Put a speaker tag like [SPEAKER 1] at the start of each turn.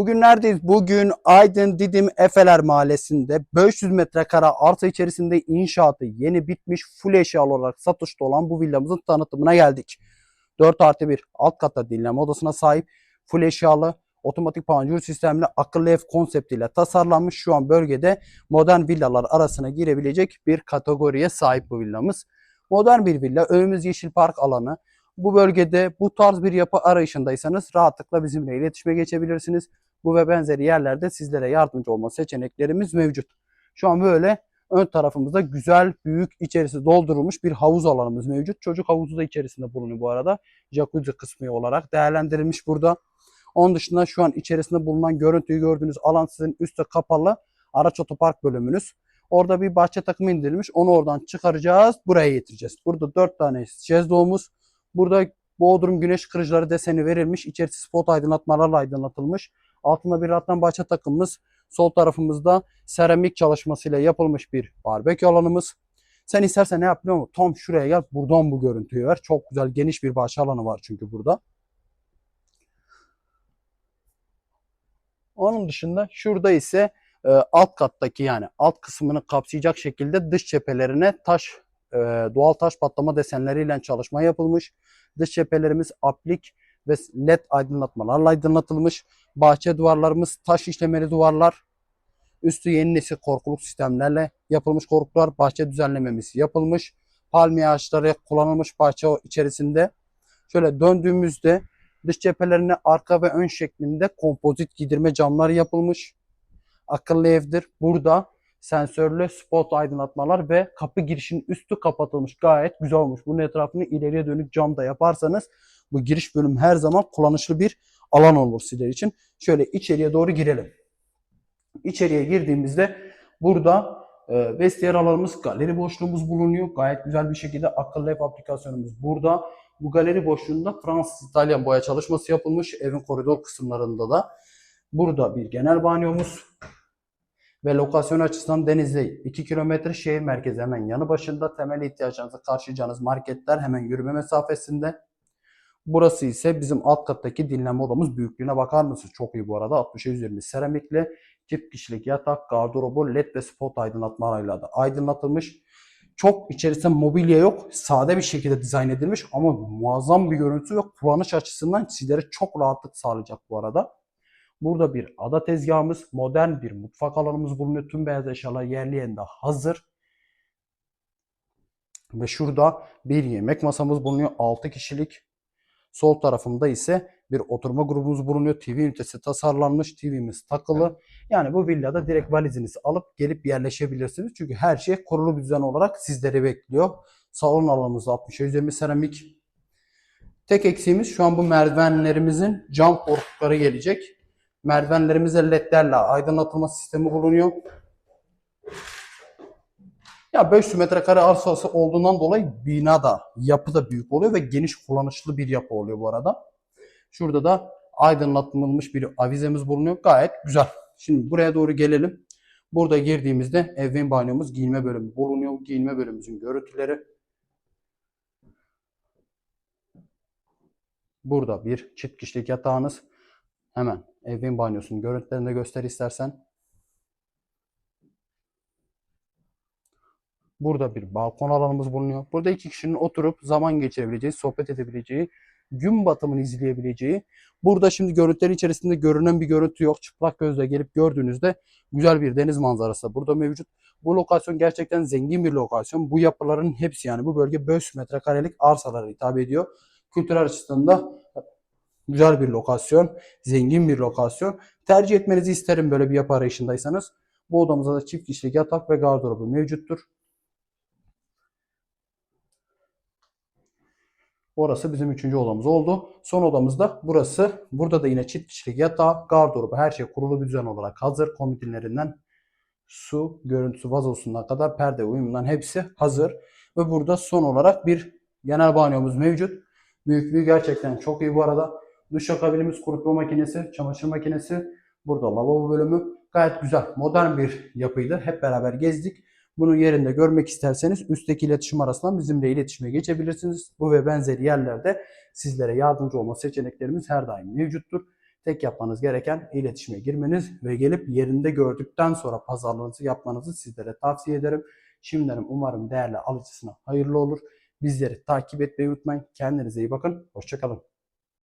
[SPEAKER 1] Bugün neredeyiz? Bugün Aydın Didim Efeler Mahallesi'nde 500 metrekare arsa içerisinde inşaatı yeni bitmiş full eşyalı olarak satışta olan bu villamızın tanıtımına geldik. 4 artı 1 alt katta dinleme odasına sahip full eşyalı otomatik panjur sistemli akıllı ev konseptiyle tasarlanmış şu an bölgede modern villalar arasına girebilecek bir kategoriye sahip bu villamız. Modern bir villa, önümüz yeşil park alanı. Bu bölgede bu tarz bir yapı arayışındaysanız rahatlıkla bizimle iletişime geçebilirsiniz. Bu ve benzeri yerlerde sizlere yardımcı olma seçeneklerimiz mevcut. Şu an böyle ön tarafımızda güzel, büyük, içerisi doldurulmuş bir havuz alanımız mevcut. Çocuk havuzu da içerisinde bulunuyor bu arada. Jacuzzi kısmı olarak değerlendirilmiş burada. Onun dışında şu an içerisinde bulunan görüntüyü gördüğünüz alan sizin üstte kapalı araç otopark bölümünüz. Orada bir bahçe takımı indirilmiş. Onu oradan çıkaracağız. Buraya getireceğiz. Burada 4 tane şezlongumuz. Burada Bodrum güneş kırıcıları deseni verilmiş. İçerisi spot aydınlatmalarla aydınlatılmış. Altında bir rattan bahçe takımımız. Sol tarafımızda seramik çalışmasıyla yapılmış bir barbekü alanımız. Sen istersen ne yap biliyor musun? Tam şuraya gel. Buradan bu görüntüyü ver. Çok güzel geniş bir bahçe alanı var çünkü burada. Onun dışında şurada ise e, alt kattaki yani alt kısmını kapsayacak şekilde dış cephelerine taş e, doğal taş patlama desenleriyle çalışma yapılmış. Dış cephelerimiz aplik ve led aydınlatmalarla aydınlatılmış. Bahçe duvarlarımız taş işlemeli duvarlar. Üstü yeni nesil korkuluk sistemlerle yapılmış korkuluklar. Bahçe düzenlememiz yapılmış. Palmiye ağaçları kullanılmış bahçe içerisinde. Şöyle döndüğümüzde dış cephelerine arka ve ön şeklinde kompozit giydirme camlar yapılmış. Akıllı evdir. Burada sensörlü spot aydınlatmalar ve kapı girişinin üstü kapatılmış. Gayet güzel olmuş. Bunun etrafını ileriye dönük cam da yaparsanız bu giriş bölüm her zaman kullanışlı bir alan olur sizler için. Şöyle içeriye doğru girelim. İçeriye girdiğimizde burada e, vestiyer alanımız, galeri boşluğumuz bulunuyor. Gayet güzel bir şekilde akıllı ev aplikasyonumuz burada. Bu galeri boşluğunda Fransız İtalyan boya çalışması yapılmış. Evin koridor kısımlarında da. Burada bir genel banyomuz ve lokasyon açısından Denizli 2 kilometre şehir merkezi hemen yanı başında temel ihtiyaçlarınızı karşılayacağınız marketler hemen yürüme mesafesinde. Burası ise bizim alt kattaki dinlenme odamız büyüklüğüne bakar mısınız? Çok iyi bu arada 60'a 120 seramikli çift kişilik yatak, gardırobu, led ve spot aydınlatmalarıyla da aydınlatılmış. Çok içerisinde mobilya yok. Sade bir şekilde dizayn edilmiş ama muazzam bir görüntü ve kullanış açısından sizlere çok rahatlık sağlayacak bu arada. Burada bir ada tezgahımız, modern bir mutfak alanımız bulunuyor. Tüm beyaz eşyalar yerli yerinde hazır. Ve şurada bir yemek masamız bulunuyor. 6 kişilik. Sol tarafımda ise bir oturma grubumuz bulunuyor. TV ünitesi tasarlanmış. TV'miz takılı. Yani bu villada direkt valizinizi alıp gelip yerleşebilirsiniz. Çünkü her şey kurulu bir düzen olarak sizleri bekliyor. Salon alanımız 60'a 120 seramik. Tek eksiğimiz şu an bu merdivenlerimizin cam korkulukları gelecek. Merdivenlerimize ledlerle aydınlatılma sistemi bulunuyor. Ya 500 metrekare arsası olduğundan dolayı bina da yapı da büyük oluyor ve geniş kullanışlı bir yapı oluyor bu arada. Şurada da aydınlatılmış bir avizemiz bulunuyor. Gayet güzel. Şimdi buraya doğru gelelim. Burada girdiğimizde evin banyomuz giyinme bölümü bulunuyor. Giyinme bölümümüzün görüntüleri. Burada bir çift kişilik yatağınız. Hemen evin banyosunun görüntülerini de göster istersen. Burada bir balkon alanımız bulunuyor. Burada iki kişinin oturup zaman geçirebileceği, sohbet edebileceği, gün batımını izleyebileceği. Burada şimdi görüntülerin içerisinde görünen bir görüntü yok. Çıplak gözle gelip gördüğünüzde güzel bir deniz manzarası da burada mevcut. Bu lokasyon gerçekten zengin bir lokasyon. Bu yapıların hepsi yani bu bölge 500 metrekarelik arsalara hitap ediyor. Kültürel açısından da güzel bir lokasyon, zengin bir lokasyon. Tercih etmenizi isterim böyle bir yapı arayışındaysanız. Bu odamızda da çift kişilik yatak ve gardırobu mevcuttur. Orası bizim üçüncü odamız oldu. Son odamız da burası. Burada da yine çift kişilik yatağı, gardırobu her şey kurulu bir düzen olarak hazır. Komodinlerinden su, görüntüsü vazosuna kadar perde uyumundan hepsi hazır. Ve burada son olarak bir genel banyomuz mevcut. Büyüklüğü gerçekten çok iyi bu arada. Duşakabinimiz, kurutma makinesi, çamaşır makinesi. Burada lavabo bölümü. Gayet güzel, modern bir yapıydı. Hep beraber gezdik. Bunu yerinde görmek isterseniz üstteki iletişim arasından bizimle iletişime geçebilirsiniz. Bu ve benzeri yerlerde sizlere yardımcı olma seçeneklerimiz her daim mevcuttur. Tek yapmanız gereken iletişime girmeniz ve gelip yerinde gördükten sonra pazarlığınızı yapmanızı sizlere tavsiye ederim. Şimdiden umarım değerli alıcısına hayırlı olur. Bizleri takip etmeyi unutmayın. Kendinize iyi bakın. Hoşçakalın.